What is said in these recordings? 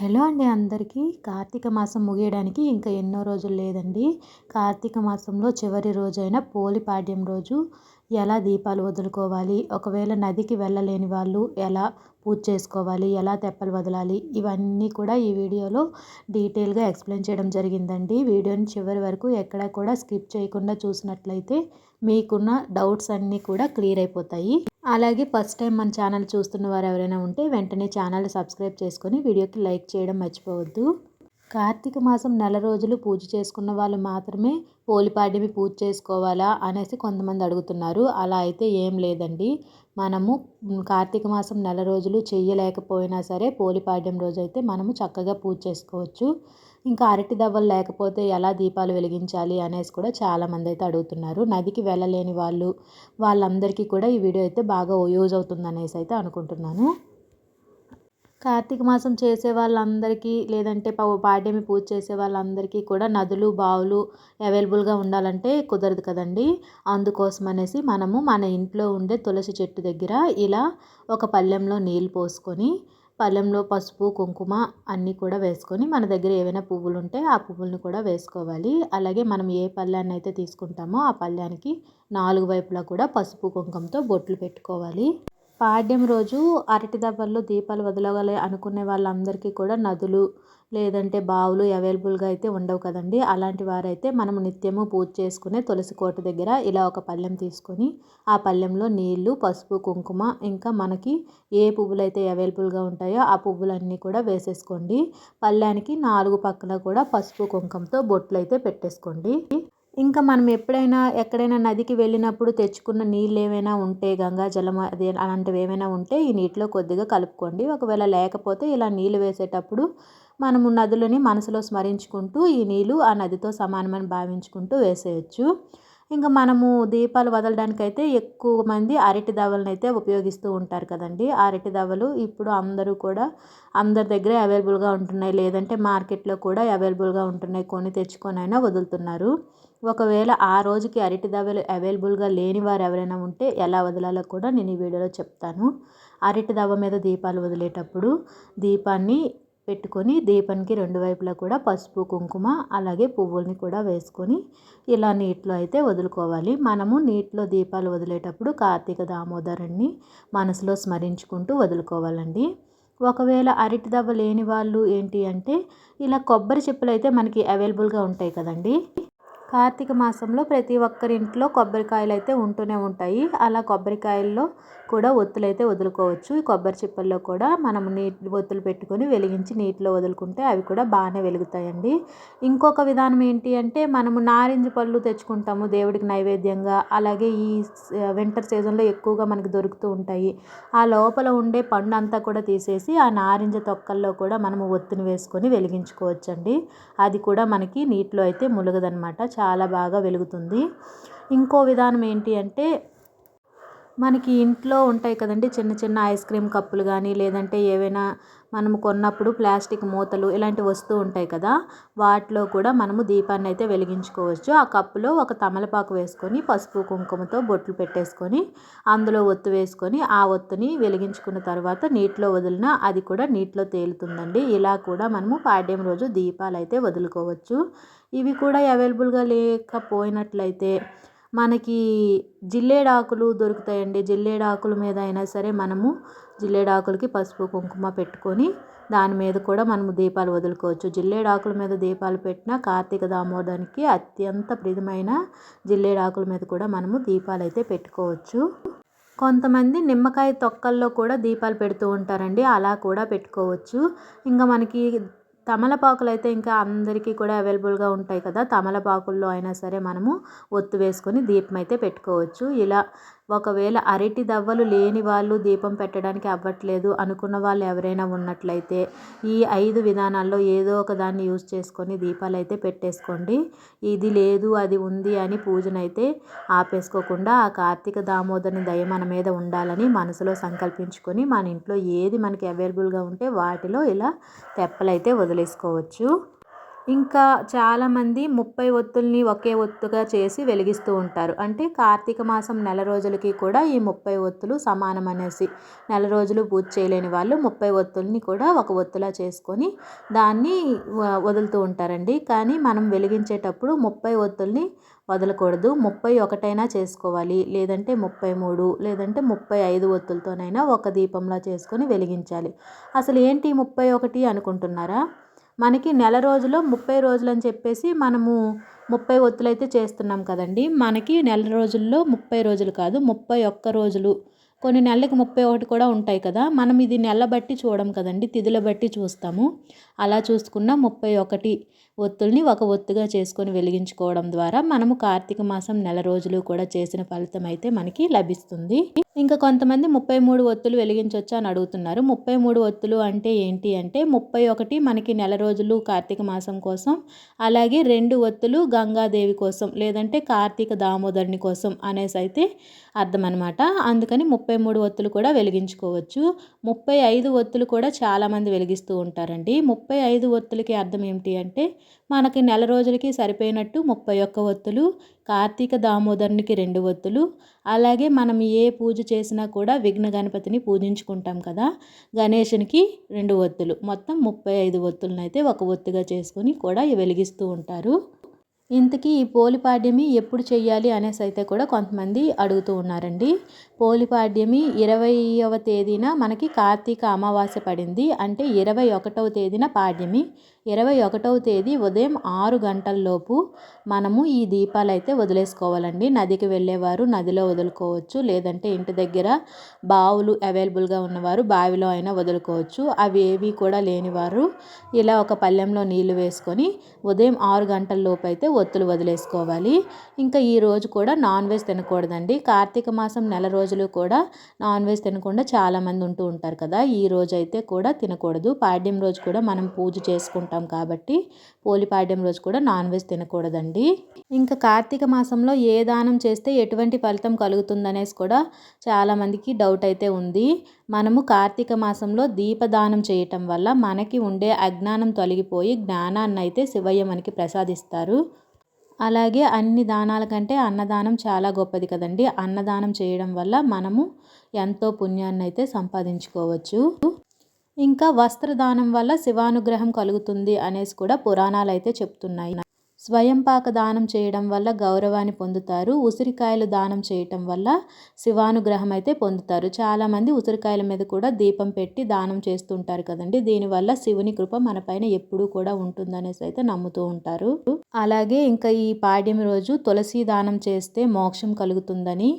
Hello అండి అందరికీ. కార్తీక మాసం ముగియడానికి ఇంకా ఎన్నో రోజులు లేదండి. కార్తీక మాసంలో చివరి రోజైన పోలిపాడ్యం రోజు. ఎలా దీపాలు వదులుకోవాలి? ఒకవేళ నదికి వెళ్ళలేని వాళ్ళు ఎలా పూజ చేసుకోవాలి? ఎలా తెప్పలు వదలాలి? ఇవన్నీ కూడా ఈ వీడియోలో డీటెయిల్గా ఎక్స్ప్లెయిన్ చేయడం జరిగిందండి. వీడియోని చివరి వరకు ఎక్కడ కూడా స్కిప్ చేయకుండా చూసినట్లయితే మీకున్న డౌట్స్ అన్నీ కూడా క్లియర్ అయిపోతాయి. అలాగే ఫస్ట్ టైం మన ఛానల్ చూస్తున్న వారు ఎవరైనా ఉంటే వెంటనే ఛానల్ సబ్స్క్రైబ్ చేసుకొని వీడియోకి లైక్ చేయడం మర్చిపోవద్దు. కార్తీక మాసం నెల రోజులు పూజ చేసుకున్న వాళ్ళు మాత్రమే పోలిపాడ్యమి పూజ చేసుకోవాలా అనేసి కొంతమంది అడుగుతున్నారు. అలా అయితే ఏం లేదండి. మనము కార్తీక మాసం నెల రోజులు చేయలేకపోయినా సరే పోలిపాడ్యం రోజు అయితే మనము చక్కగా పూజ చేసుకోవచ్చు. ఇంకా అరటి దవ్వలు లేకపోతే ఎలా దీపాలు వెలిగించాలి అనేసి కూడా చాలామంది అయితే అడుగుతున్నారు. నదికి వెళ్ళలేని వాళ్ళు వాళ్ళందరికీ కూడా ఈ వీడియో అయితే బాగా యూజ్ అవుతుంది అనేసి అయితే అనుకుంటున్నాను. కార్తీక మాసం చేసే వాళ్ళందరికీ లేదంటే పాడ్యమి పూజ చేసే వాళ్ళందరికీ కూడా నదులు బావులు అవైలబుల్గా ఉండాలంటే కుదరదు కదండి. అందుకోసం అనేసి మనము మన ఇంట్లో ఉండే తులసి చెట్టు దగ్గర ఇలా ఒక పళ్ళెంలో నీళ్ళు పోసుకొని పళ్ళెంలో పసుపు కుంకుమ అన్నీ కూడా వేసుకొని మన దగ్గర ఏవైనా పువ్వులు ఉంటే ఆ పువ్వులను కూడా వేసుకోవాలి. అలాగే మనం ఏ పళ్ళాన్ని అయితే తీసుకుంటామో ఆ పళ్ళానికి నాలుగు వైపులా కూడా పసుపు కుంకుమతో బొట్లు పెట్టుకోవాలి. పాడ్యం రోజు అరటి దబ్బల్లో దీపాలు వదలగాలి అనుకునే వాళ్ళందరికీ కూడా నదులు లేదంటే బావులు అవైలబుల్గా అయితే ఉండవు కదండి. అలాంటి వారైతే మనం నిత్యము పూజ చేసుకునే తులసి కోట దగ్గర ఇలా ఒక పళ్ళెం తీసుకొని ఆ పళ్ళెంలో నీళ్ళు పసుపు కుంకుమ ఇంకా మనకి ఏ పువ్వులు అయితే అవైలబుల్గా ఉంటాయో ఆ పువ్వులన్నీ కూడా వేసేసుకోండి. పళ్ళానికి నాలుగు పక్కన కూడా పసుపు కుంకుమతో బొట్లు అయితే పెట్టేసుకోండి. ఇంకా మనం ఎప్పుడైనా ఎక్కడైనా నదికి వెళ్ళినప్పుడు తెచ్చుకున్న నీళ్ళు ఏమైనా ఉంటే గంగా జలం అది అలాంటివి ఏమైనా ఉంటే ఈ నీటిలో కొద్దిగా కలుపుకోండి. ఒకవేళ లేకపోతే ఇలా నీళ్ళు వేసేటప్పుడు మనము నదులని మనసులో స్మరించుకుంటూ ఈ నీళ్ళు ఆ నదితో సమానమని భావించుకుంటూ వేసేయచ్చు. ఇంకా మనము దీపాలు వదలడానికైతే ఎక్కువ మంది అరటి దవ్వలను అయితే ఉపయోగిస్తూ ఉంటారు కదండి. అరటి దవ్వలు ఇప్పుడు అందరూ కూడా అందరి దగ్గర అవైలబుల్గా ఉంటున్నాయి. లేదంటే మార్కెట్లో కూడా అవైలబుల్గా ఉంటున్నాయి. కొని తెచ్చుకొని అయినా వదులుతున్నారు. ఒకవేళ ఆ రోజుకి అరటి దవ్వలు అవైలబుల్గా లేని వారు ఎవరైనా ఉంటే ఎలా వదలాలో కూడా నేను ఈ వీడియోలో చెప్తాను. అరటి దవ్వ మీద దీపాలు వదిలేటప్పుడు దీపాన్ని పెట్టుకొని దీపానికి రెండు వైపులా కూడా పసుపు కుంకుమ అలాగే పువ్వుల్ని కూడా వేసుకొని ఇలా నీటిలో అయితే వదులుకోవాలి. మనము నీటిలో దీపాలు వదిలేటప్పుడు కార్తీక దామోదరుణ్ణి మనసులో స్మరించుకుంటూ వదులుకోవాలండి. ఒకవేళ అరటి దవ్వ లేని వాళ్ళు ఏంటి అంటే ఇలా కొబ్బరి చెప్పులు అయితే మనకి అవైలబుల్గా ఉంటాయి కదండి. కార్తీక మాసంలో ప్రతి ఒక్కరి ఇంట్లో కొబ్బరికాయలు అయితే ఉంటూనే ఉంటాయి. అలా కొబ్బరికాయల్లో కూడా ఒత్తులు అయితే వదులుకోవచ్చు కొబ్బరి చిప్పల్లో కూడా మనం నీటి ఒత్తులు పెట్టుకొని వెలిగించి నీటిలో వదులుకుంటే అవి కూడా బాగానే వెలుగుతాయండి. ఇంకొక విధానం ఏంటి అంటే మనము నారింజ పళ్ళు తెచ్చుకుంటాము దేవుడికి నైవేద్యంగా. అలాగే ఈ వింటర్ సీజన్లో ఎక్కువగా మనకు దొరుకుతూ ఉంటాయి. ఆ లోపల ఉండే పండు అంతా కూడా తీసేసి ఆ నారింజ తొక్కల్లో కూడా మనము ఒత్తిని వేసుకొని వెలిగించుకోవచ్చండి. అది కూడా మనకి నీటిలో అయితే ములుగదనమాట చాలా బాగా వెలుగుతుంది. ఇంకో విధానం ఏంటి అంటే మనకి ఇంట్లో ఉంటాయి కదండి. చిన్న చిన్న ఐస్ క్రీమ్ కప్పులు కానీ లేదంటే ఏవైనా మనము కొన్నప్పుడు ప్లాస్టిక్ మూతలు ఇలాంటి వస్తూ ఉంటాయి కదా. వాటిలో కూడా మనము దీపాన్ని అయితే వెలిగించుకోవచ్చు. ఆ కప్పులో ఒక తమలపాకు వేసుకొని పసుపు కుంకుమతో బొట్లు పెట్టేసుకొని అందులో ఒత్తు వేసుకొని ఆ ఒత్తుని వెలిగించుకున్న తర్వాత నీటిలో వదిలిన అది కూడా నీటిలో తేలుతుందండి. ఇలా కూడా మనము పాడ్యం రోజు దీపాలు అయితే వదులుకోవచ్చు. ఇవి కూడా అవైలబుల్గా లేకపోయినట్లయితే మనకి జిల్లేడాకులు దొరుకుతాయండి. జిల్లేడాకుల మీద అయినా సరే మనము జిల్లేడాకులకి పసుపు కుంకుమ పెట్టుకొని దాని మీద కూడా మనము దీపాలు వదులుకోవచ్చు. జిల్లేడాకుల మీద దీపాలు పెట్టిన కార్తీక దామోదానికి అత్యంత ప్రియమైన జిల్లేడాకుల మీద కూడా మనము దీపాలు అయితే పెట్టుకోవచ్చు. కొంతమంది నిమ్మకాయ తొక్కల్లో కూడా దీపాలు పెడుతూ ఉంటారండి. అలా కూడా పెట్టుకోవచ్చు. ఇంకా మనకి తమలపాకులు అయితే ఇంకా అందరికీ కూడా అవైలబుల్గా ఉంటాయి కదా. తమలపాకుల్లో అయినా సరే మనము ఒత్తు వేసుకొని దీపం అయితే పెట్టుకోవచ్చు. ఇలా ఒకవేళ అరటి దవ్వలు లేని వాళ్ళు దీపం పెట్టడానికి అవ్వట్లేదు అనుకున్న వాళ్ళు ఎవరైనా ఉన్నట్లయితే ఈ ఐదు విధానాల్లో ఏదో ఒక దాన్ని యూజ్ చేసుకొని దీపాలు అయితే పెట్టేసుకోండి. ఇది లేదు అది ఉంది అని పూజనైతే ఆపేసుకోకుండా ఆ కార్తీక దామోదరుని దయ మన మీద ఉండాలని మనసులో సంకల్పించుకొని మన ఇంట్లో ఏది మనకి అవైలబుల్గా ఉంటే వాటిలో ఇలా తెప్పలైతే వదిలేసుకోవచ్చు. ఇంకా చాలామంది ముప్పై ఒత్తుల్ని ఒకే ఒత్తుగా చేసి వెలిగిస్తూ ఉంటారు. అంటే కార్తీక మాసం నెల రోజులకి కూడా ఈ ముప్పై ఒత్తులు సమానం అనేసి నెల రోజులు పూజ చేయలేని వాళ్ళు ముప్పై ఒత్తుల్ని కూడా ఒక ఒత్తులా చేసుకొని దాన్ని వదులుతూ ఉంటారండి. కానీ మనం వెలిగించేటప్పుడు ముప్పై ఒత్తుల్ని వదలకూడదు. ముప్పై ఒకటైనా చేసుకోవాలి. లేదంటే ముప్పై మూడు లేదంటే ముప్పై ఐదు ఒత్తులతోనైనా ఒక దీపంలా చేసుకొని వెలిగించాలి. అసలు ఏంటి ముప్పై ఒకటి అనుకుంటున్నారా? మనకి నెల రోజులు ముప్పై రోజులు అని చెప్పేసి మనము ముప్పై ఒత్తులైతే చేస్తున్నాం కదండి. మనకి నెల రోజుల్లో ముప్పై రోజులు కాదు ముప్పై ఒక్క రోజులు. కొన్ని నెలలకు ముప్పై ఒకటి కూడా ఉంటాయి కదా. మనం ఇది నెల బట్టి చూడం కదండి. తిథుల బట్టి చూస్తాము. అలా చూసుకున్న ముప్పై ఒకటి. ఒత్తుల్ని ఒక ఒత్తుగా చేసుకొని వెలిగించుకోవడం ద్వారా మనము కార్తీక మాసం నెల రోజులు కూడా చేసిన ఫలితం అయితే మనకి లభిస్తుంది. ఇంకా కొంతమంది ముప్పై మూడు ఒత్తులు వెలిగించవచ్చు అని అడుగుతున్నారు. ముప్పై మూడు ఒత్తులు అంటే ఏంటి అంటే ముప్పై ఒకటి మనకి నెల రోజులు కార్తీక మాసం కోసం అలాగే రెండు ఒత్తులు గంగాదేవి కోసం లేదంటే కార్తీక దామోదరుని కోసం అనేసి అయితే అర్థం అనమాట అందుకని ముప్పై మూడు ఒత్తులు కూడా వెలిగించుకోవచ్చు. ముప్పై ఐదు ఒత్తులు కూడా చాలామంది వెలిగిస్తూ ఉంటారండి. ముప్పై ఐదు ఒత్తులకి అర్థం ఏమిటి అంటే మనకి నెల రోజులకి సరిపోయినట్టు ముప్పై ఒక్క ఒత్తులు కార్తీక దామోదరునికి రెండు ఒత్తులు అలాగే మనం ఏ పూజ చేసినా కూడా విఘ్న గణపతిని పూజించుకుంటాం కదా గణేషునికి రెండు ఒత్తులు. మొత్తం ముప్పై ఐదు ఒత్తులనైతే ఒక ఒత్తుగా చేసుకొని కూడా వెలిగిస్తూ ఉంటారు. ఇంతకీ ఈ పోలిపాడ్యమి ఎప్పుడు చేయాలి అనేసి అయితే కూడా కొంతమంది అడుగుతూ ఉన్నారండి. పోలిపాడ్యమి ఇరవైవ తేదీన మనకి కార్తీక అమావాస్య పడింది. అంటే ఇరవై ఒకటవ తేదీన పాడ్యమి. ఇరవై ఒకటవ తేదీ ఉదయం ఆరు గంటల్లోపు మనము ఈ దీపాలు అయితే వదిలేసుకోవాలండి. నదికి వెళ్ళేవారు నదిలో వదులుకోవచ్చు. లేదంటే ఇంటి దగ్గర బావులు అవైలబుల్గా ఉన్నవారు బావిలో అయినా వదులుకోవచ్చు. అవి ఏవి కూడా లేనివారు ఇలా ఒక పళ్ళెంలో నీళ్ళు వేసుకొని ఉదయం ఆరు గంటలలోపు అయితే ఒత్తులు వదిలేసుకోవాలి. ఇంకా ఈ రోజు కూడా నాన్ వెజ్ తినకూడదండి. కార్తీక మాసం నెల రోజులు కూడా నాన్ వెజ్ తినకుండా చాలామంది ఉంటూ ఉంటారు కదా. ఈ రోజు అయితే కూడా తినకూడదు. పాడ్యం రోజు కూడా మనం పూజ చేసుకుంటాం కాబట్టి పోలిపాడ్యం రోజు కూడా నాన్ వెజ్ తినకూడదండి. ఇంకా కార్తీక మాసంలో ఏ దానం చేస్తే ఎటువంటి ఫలితం కలుగుతుందనేసి కూడా చాలామందికి డౌట్ అయితే ఉంది. మనము కార్తీక మాసంలో దీపదానం చేయటం వల్ల మనకి ఉండే అజ్ఞానం తొలగిపోయి జ్ఞానాన్ని అయితే శివయ్య మనకి ప్రసాదిస్తారు. అలాగే అన్ని దానాల కంటే అన్నదానం చాలా గొప్పది కదండి. అన్నదానం చేయడం వల్ల మనము ఎంతో పుణ్యాన్ని అయితే సంపాదించుకోవచ్చు. ఇంకా వస్త్రదానం వల్ల శివానుగ్రహం కలుగుతుంది అనేసి కూడా పురాణాలు అయితే చెప్తున్నాయి స్వయంపాక దానం చేయడం వల్ల గౌరవాన్ని పొందుతారు. ఉసిరికాయలు దానం చేయటం వల్ల శివానుగ్రహం అయితే పొందుతారు. చాలామంది ఉసిరికాయల మీద కూడా దీపం పెట్టి దానం చేస్తుంటారు కదండి. దీనివల్ల శివుని కృప మన పైన ఎప్పుడూ కూడా ఉంటుందనేసి అయితే నమ్ముతూ ఉంటారు. అలాగే ఇంకా ఈ పాడ్యం రోజు తులసి దానం చేస్తే మోక్షం కలుగుతుందని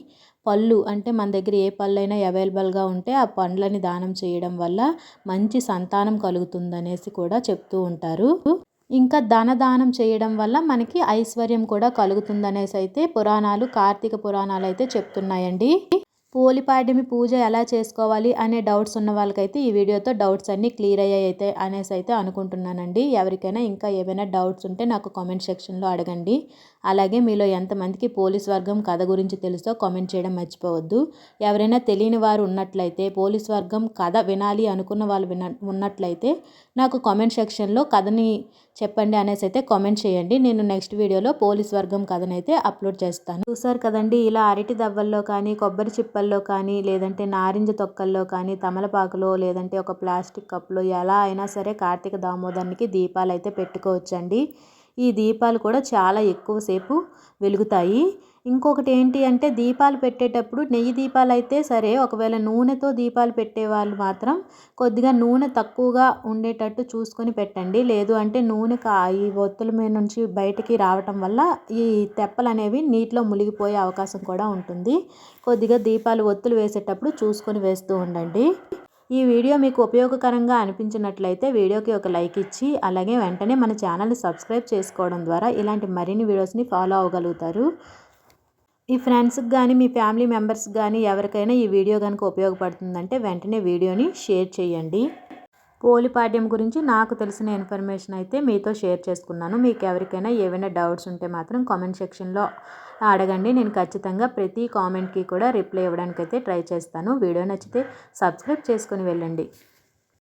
పళ్ళు అంటే మన దగ్గర ఏ పళ్ళైనా అవైలబుల్గా ఉంటే ఆ పండ్లని దానం చేయడం వల్ల మంచి సంతానం కలుగుతుందనేసి కూడా చెప్తూ ఉంటారు. ఇంకా ధనదానం చేయడం వల్ల మనకి ఐశ్వర్యం కూడా కలుగుతుందనేసి అయితే పురాణాలు కార్తీక పురాణాలు అయితే చెప్తున్నాయండి. పోలిపాడ్యమి పూజ ఎలా చేసుకోవాలి అనే డౌట్స్ ఉన్న వాళ్ళకైతే ఈ వీడియోతో డౌట్స్ అన్నీ క్లియర్ అయ్యాయి అయితే అనేసి అయితే అనుకుంటున్నానండి. ఎవరికైనా ఇంకా ఏమైనా డౌట్స్ ఉంటే నాకు కామెంట్ సెక్షన్లో అడగండి. అలాగే మీలో ఎంతమందికి పోలీస్ వర్గం కథ గురించి తెలుసో కామెంట్ చేయడం మర్చిపోవద్దు. ఎవరైనా తెలియని వారు ఉన్నట్లయితే పోలీస్ వర్గం కథ వినాలి అనుకున్న వాళ్ళు విన ఉన్నట్లయితే నాకు కామెంట్ సెక్షన్లో కథని చెప్పండి అనేసి అయితే కామెంట్ చేయండి. నేను నెక్స్ట్ వీడియోలో పోలీస్ వర్గం కథనైతే అప్లోడ్ చేస్తాను. చూసారు కదండి ఇలా అరటి దవ్వల్లో కానీ కొబ్బరి చిప్పల్లో కానీ లేదంటే నారింజ తొక్కల్లో కానీ తమలపాకులో లేదంటే ఒక ప్లాస్టిక్ కప్లో ఎలా అయినా సరే కార్తీక దామోదర్నికి దీపాలు అయితే పెట్టుకోవచ్చండి. ఈ దీపాలు కూడా చాలా ఎక్కువసేపు వెలుగుతాయి. ఇంకొకటి ఏంటి అంటే దీపాలు పెట్టేటప్పుడు నెయ్యి దీపాలు అయితే సరే ఒకవేళ నూనెతో దీపాలు పెట్టేవాళ్ళు మాత్రం కొద్దిగా నూనె తక్కువగా ఉండేటట్టు చూసుకొని పెట్టండి. లేదు అంటే నూనె కా ఈ ఒత్తుల మీద నుంచి బయటికి రావటం వల్ల ఈ తెప్పలు అనేవి నీటిలో మునిగిపోయే అవకాశం కూడా ఉంటుంది. కొద్దిగా దీపాలు ఒత్తులు వేసేటప్పుడు చూసుకొని వేస్తూ ఉండండి. ఈ వీడియో మీకు ఉపయోగకరంగా అనిపించినట్లయితే వీడియోకి ఒక లైక్ ఇచ్చి అలాగే వెంటనే మన ఛానల్ని సబ్స్క్రైబ్ చేసుకోవడం ద్వారా ఇలాంటి మరిన్ని వీడియోస్ని ఫాలో అవ్వగలుగుతారు. ఈ ఫ్రెండ్స్కి కానీ మీ ఫ్యామిలీ మెంబర్స్ కానీ ఎవరికైనా ఈ వీడియో కనుక ఉపయోగపడుతుందంటే వెంటనే వీడియోని షేర్ చేయండి. పోలిపాడ్యం గురించి నాకు తెలిసిన ఇన్ఫర్మేషన్ అయితే మీతో షేర్ చేసుకున్నాను. మీకు ఎవరికైనా ఏవైనా డౌట్స్ ఉంటే మాత్రం కామెంట్ సెక్షన్లో అడగండి నేను ఖచ్చితంగా ప్రతి కామెంట్కి కూడా రిప్లై ఇవ్వడానికి అయితే ట్రై చేస్తాను. వీడియో నచ్చితే సబ్స్క్రైబ్ చేసుకుని వెళ్ళండి.